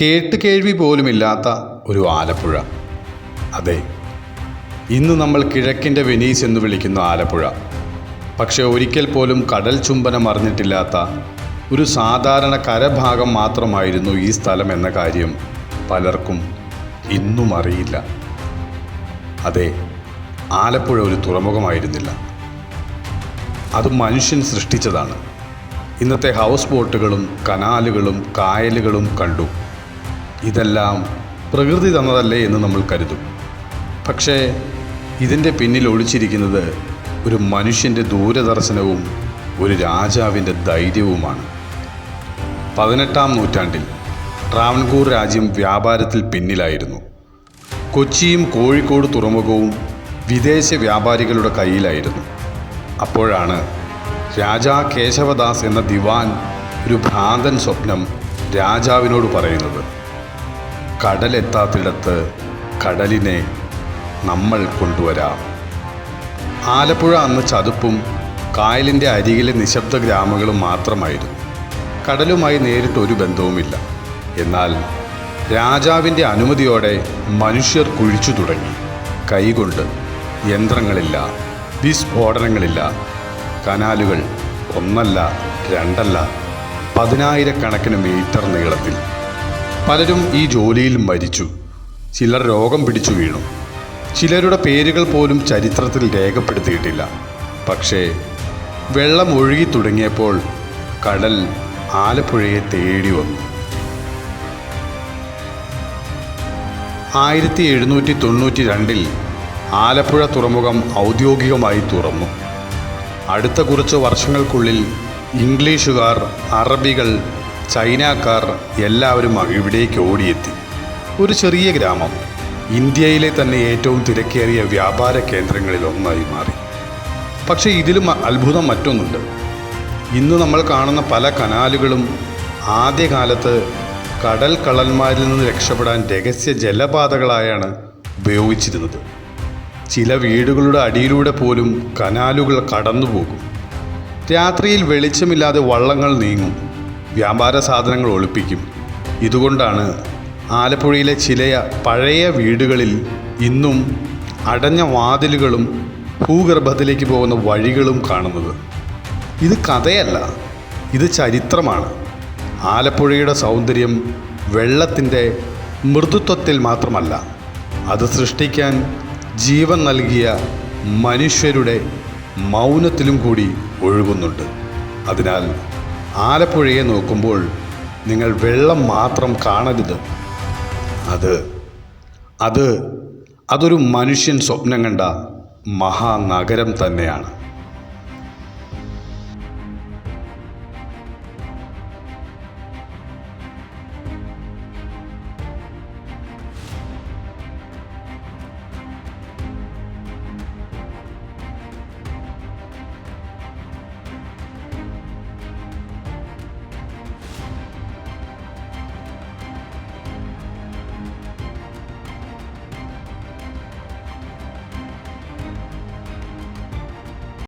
കേട്ട് കേൾവി പോലുമില്ലാത്ത ഒരു ആലപ്പുഴ. അതെ ഇന്ന് നമ്മൾ കിഴക്കിന്റെ വെനീസ് എന്ന് വിളിക്കുന്ന ആലപ്പുഴ. പക്ഷേ ഒരിക്കൽ പോലും കടൽ ചുംബനം അറിഞ്ഞിട്ടില്ലാത്ത ഒരു സാധാരണ കരഭാഗം മാത്രമായിരുന്നു ഈ സ്ഥലം എന്ന കാര്യം പലർക്കും ഇന്നും അറിയില്ല. അതെ ആലപ്പുഴ ഒരു തുറമുഖമായിരുന്നില്ല. അത് മനുഷ്യൻ സൃഷ്ടിച്ചതാണ്. ഇന്നത്തെ ഹൗസ് ബോട്ടുകളും കനാലുകളും കായലുകളും കണ്ടു. ഇതെല്ലാം പ്രകൃതി തന്നതല്ലേ എന്ന് നമ്മൾ കരുതും. പക്ഷേ ഇതിന്റെ പിന്നിൽ ഒളിച്ചിരിക്കുന്നത് ഒരു മനുഷ്യന്റെ ദൂരദർശനവും ഒരു രാജാവിന്റെ ധൈര്യവുമാണ്. പതിനെട്ടാം നൂറ്റാണ്ടിൽ ട്രാവൻകൂർ രാജ്യം വ്യാപാരത്തിൽ പിന്നിലായിരുന്നു. കൊച്ചിയും കോഴിക്കോട് തുറമുഖവും വിദേശ വ്യാപാരികളുടെ കയ്യിലായിരുന്നു. അപ്പോഴാണ് രാജാ കേശവദാസ് എന്ന ദിവാൻ ഒരു ഭ്രാന്തൻ സ്വപ്നം രാജാവിനോട് പറയുന്നത്. കടലെത്താത്തിടത്ത് കടലിനെ നമ്മൾ കൊണ്ടുവരാം. ആലപ്പുഴ അന്ന് ചതുപ്പും കായലിന്റെ അരികിലെ നിശബ്ദ ഗ്രാമങ്ങളും മാത്രമായിരുന്നു. കടലുമായി നേരിട്ട് ഒരു ബന്ധവുമില്ല. എന്നാൽ രാജാവിന്റെ അനുമതിയോടെ മനുഷ്യർ കുഴിച്ചു തുടങ്ങി. കൈകൊണ്ട് യന്ത്രങ്ങളില്ല വിസ്ഫോടനങ്ങളില്ല കനാലുകൾ ഒന്നല്ല രണ്ടല്ല പതിനായിരക്കണക്കിന് മീറ്റർ നീളത്തിൽ പലരും ഈ ജോലിയിൽ മരിച്ചു. ചിലർ രോഗം പിടിച്ചു വീണു. ചിലരുടെ പേരുകൾ പോലും ചരിത്രത്തിൽ രേഖപ്പെടുത്തിയിട്ടില്ല. പക്ഷേ വെള്ളം ഒഴുകി തുടങ്ങിയപ്പോൾ കടൽ ആലപ്പുഴയെ തേടി വന്നു. ആയിരത്തി എഴുന്നൂറ്റി തൊണ്ണൂറ്റി രണ്ടിൽ ആലപ്പുഴ തുറമുഖം ഔദ്യോഗികമായി തുറന്നു. അടുത്ത കുറച്ച് വർഷങ്ങൾക്കുള്ളിൽ ഇംഗ്ലീഷുകാർ അറബികൾ ചൈനക്കാർ എല്ലാവരും ഇവിടേക്ക് ഓടിയെത്തി. ഒരു ചെറിയ ഗ്രാമം. ഇന്ത്യയിലെ തന്നെ ഏറ്റവും തിരക്കേറിയ വ്യാപാര കേന്ദ്രങ്ങളിൽ ഒന്നായി മാറി. പക്ഷേ ഇതിലും അത്ഭുതം മറ്റൊന്നുണ്ട്. ഇന്ന് നമ്മൾ കാണുന്ന പല കനാലുകളും ആദ്യകാലത്ത് കടൽ കള്ളന്മാരിൽ നിന്ന് രക്ഷപ്പെടാൻ രഹസ്യ ജലപാതകളായാണ് ഉപയോഗിച്ചിരുന്നത്. ചില വീടുകളുടെ അടിയിലൂടെ പോലും കനാലുകൾ കടന്നുപോകും. രാത്രിയിൽ വെളിച്ചമില്ലാതെ വള്ളങ്ങൾ നീങ്ങും. വ്യാപാര സാധനങ്ങൾ ഒളിപ്പിക്കും. ഇതുകൊണ്ടാണ് ആലപ്പുഴയിലെ ചില പഴയ വീടുകളിൽ ഇന്നും അടഞ്ഞ വാതിലുകളും ഭൂഗർഭത്തിലേക്ക് പോകുന്ന വഴികളും കാണുന്നത്. ഇത് കഥയല്ല ഇത് ചരിത്രമാണ്. ആലപ്പുഴയുടെ സൗന്ദര്യം വെള്ളത്തിന്റെ മൃദുത്വത്തിൽ മാത്രമല്ല അത് സൃഷ്ടിക്കാൻ ജീവൻ നൽകിയ മനുഷ്യരുടെ മൗനത്തിലും കൂടി ഒഴുകുന്നുണ്ട്. അതിനാൽ ആലപ്പുഴയെ നോക്കുമ്പോൾ നിങ്ങൾ വെള്ളം മാത്രം കാണരുത്. അത് അത് അതൊരു മനുഷ്യൻ സ്വപ്നം കണ്ട മഹാനഗരം തന്നെയാണ്.